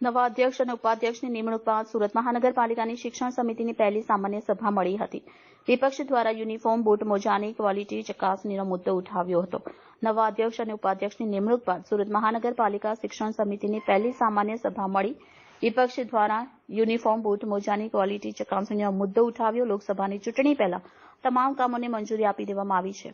નવા અધ્યક્ષ અને ઉપાધ્યક્ષની નિમણૂક બાદ સુરત મહાનગરપાલિકાની શિક્ષણ સમિતિની પહેલી સામાન્ય સભા મળી હતી. વિપક્ષ દ્વારા યુનિફોર્મ, બુટ, મોજાની ક્વોલિટી, ચકાસણીનો મુદ્દો ઉઠાવ્યો હતો. નવા અધ્યક્ષ અને ઉપાધ્યક્ષની નિમણૂક બાદ સુરત મહાનગરપાલિકા શિક્ષણ સમિતિની પહેલી સામાન્ય સભા મળી વિપક્ષ દ્વારા યુનિફોર્મ બૂટ મોજાની ક્વોલિટી ચકાસણીનો મુદ્દો ઉઠાવ્યો. લોકસભાની ચૂંટણી પહેલા તમામ કામોને મંજૂરી આપી દેવામાં આવી છે.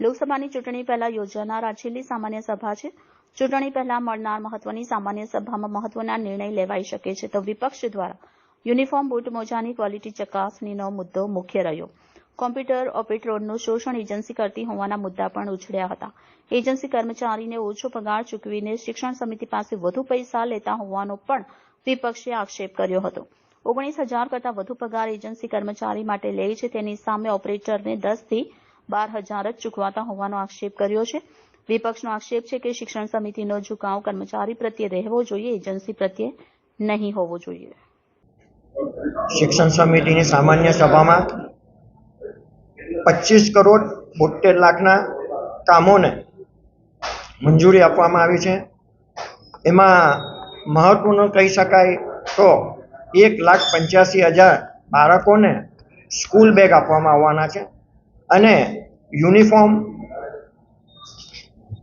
લોકસભાની ચૂંટણી પહેલા યોજાનાર આ છેલ્લી સામાન્ય સભા છે. ચૂંટણી પહેલા મળનાર મહત્વની સામાન્ય સભામાં મહત્વના નિર્ણય લેવાઈ શકે છે તો વિપક્ષ દ્વારા યુનિફોર્મ બૂટ મોજાની ક્વોલિટી ચકાસણીનો મુદ્દો મુખ્ય રહ્યો. કોમ્પ્યુટર ઓપરેટરોનું શોષણ એજન્સી કરતી હોવાના મુદ્દા પણ ઉછળ્યા હતા. એજન્સી કર્મચારીને ઓછો પગાર ચૂકવીને શિક્ષણ સમિતિ પાસે વધુ પૈસા લેતા હોવાનો પણ વિપક્ષે આક્ષેપ કર્યો હતો. ઓગણીસ હજાર કરતાં વધુ પગાર એજન્સી કર્મચારી માટે લે છે તેની સામે ઓપરેટરને દસથી બાર હજાર જ ચૂકવાતા હોવાનો આક્ષેપ કર્યો છે. વિપક્ષનો આક્ષેપ છે કે શિક્ષણ સમિતિનો ઝુકાવ કર્મચારી પ્રત્યે રહેવો જોઈએ, એજન્સી પ્રત્યે નહીં હોવો જોઈએ. શિક્ષણ સમિતિની સામાન્ય સભામાં પચીસ કરોડ બોતેર લાખના કામોને મંજૂરી આપવામાં આવી છે. એમાં મહત્વનું કહી શકાય તો એક લાખ પંચ્યાસી હજાર બાળકોને સ્કૂલ બેગ આપવામાં આવવાના છે અને યુનિફોર્મ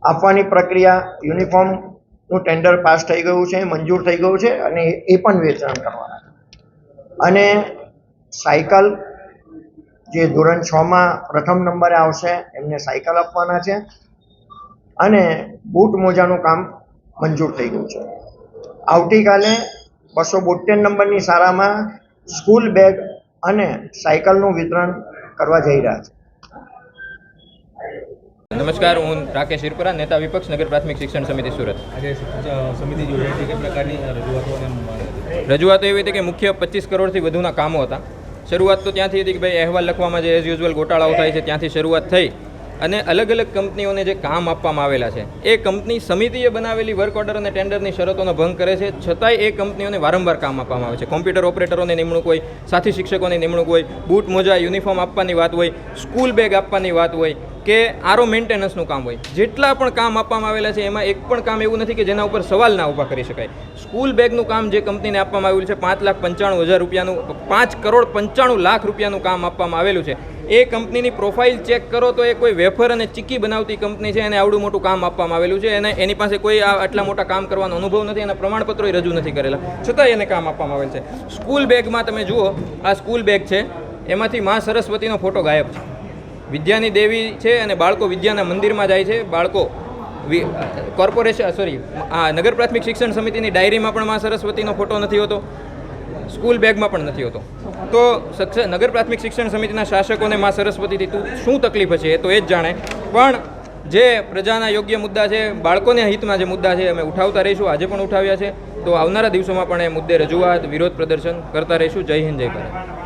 આપવાની પ્રક્રિયા, યુનિફોર્મનું ટેન્ડર પાસ થઈ ગયું છે, મંજૂર થઈ ગયું છે અને એ પણ વેચાણ કરવાના છે. અને સાયકલ જે ધોરણ છમાં પ્રથમ નંબરે આવશે, એમને સાયકલ આપવાના છે અને બૂટ મોજાનું કામ મંજૂર થઈ ગયું છે. આવતીકાલે બસો બોતેર નંબરની શાળામાં સ્કૂલ બેગ અને સાયકલનું વિતરણ કરવા જઈ રહ્યા છે. નમસ્કાર હું રાકેશ હિરપરા નેતા વિપક્ષ નગર પ્રાથમિક શિક્ષણ સમિતિ સુરત. આજે સમિતિ યોજાઈ છે કે પ્રકારની રજૂઆતો રજૂઆતો એવી હતી કે મુખ્ય પચીસ કરોડથી વધુના કામો હતા. શરૂઆત તો ત્યાંથી હતી કે ભાઈ અહેવાલ લખવામાં જે એઝ યુઝ્યુઅલ ગોટાળાઓ થાય છે ત્યાંથી શરૂઆત થઈ. અને અલગ અલગ કંપનીઓને જે કામ આપવામાં આવેલા છે, એ કંપની સમિતિએ બનાવેલી વર્ક ઓર્ડર અને ટેન્ડરની શરતોનો ભંગ કરે છે. છતાંય એ કંપનીઓને વારંવાર કામ આપવામાં આવે છે. કોમ્પ્યુટર ઓપરેટરોની નિમણૂક હોય, સાથી શિક્ષકોની નિમણૂક હોય, બૂટ મોજા યુનિફોર્મ આપવાની વાત હોય સ્કૂલ બેગ આપવાની વાત હોય, કે આરો મેન્ટેનન્સનું કામ હોય. જેટલા પણ કામ આપવામાં આવેલા છે, એમાં એક પણ કામ એવું નથી કે જેના ઉપર સવાલ ના ઊભા કરી શકાય. સ્કૂલ બેગનું કામ જે કંપનીને આપવામાં આવેલું છે, પાંચ લાખ પંચાણું હજાર રૂપિયાનું, પાંચ કરોડ પંચાણું લાખ રૂપિયાનું કામ આપવામાં આવેલું છે. એ કંપનીની પ્રોફાઇલ ચેક કરો તો એ કોઈ વેફર અને ચીકી બનાવતી કંપની છે, એને આવડું મોટું કામ આપવામાં આવેલું છે અને એની પાસે કોઈ આટલા મોટા કામ કરવાનો અનુભવ નથી, એના પ્રમાણપત્રો રજૂ નથી કરેલા. છતાંય એને કામ આપવામાં આવેલ છે. સ્કૂલ બેગમાં તમે જુઓ, આ સ્કૂલ બેગ છે, એમાંથી મા સરસ્વતીનો ફોટો ગાયબ છે. વિદ્યાની દેવી છે અને બાળકો વિદ્યાના મંદિરમાં જાય છે. બાળકો કોર્પોરેશન સોરી આ નગર પ્રાથમિક શિક્ષણ સમિતિની ડાયરીમાં પણ મા સરસ્વતીનો ફોટો નથી હોતો. સ્કૂલ બેગમાં પણ નથી હોતો. તો નગર પ્રાથમિક શિક્ષણ સમિતિના શાસકોને માં સરસ્વતીથી તું શું તકલીફ છે એ તો એ જ જાણે. પણ જે પ્રજાના યોગ્ય મુદ્દા છે, બાળકોના હિતમાં જે મુદ્દા છે, અમે ઉઠાવતા રહીશું, આજે પણ ઉઠાવ્યા છે. તો આવનારા દિવસોમાં પણ એ મુદ્દે રજૂઆત, વિરોધ પ્રદર્શન કરતા રહીશું. જય હિન્દ, જય ભારત.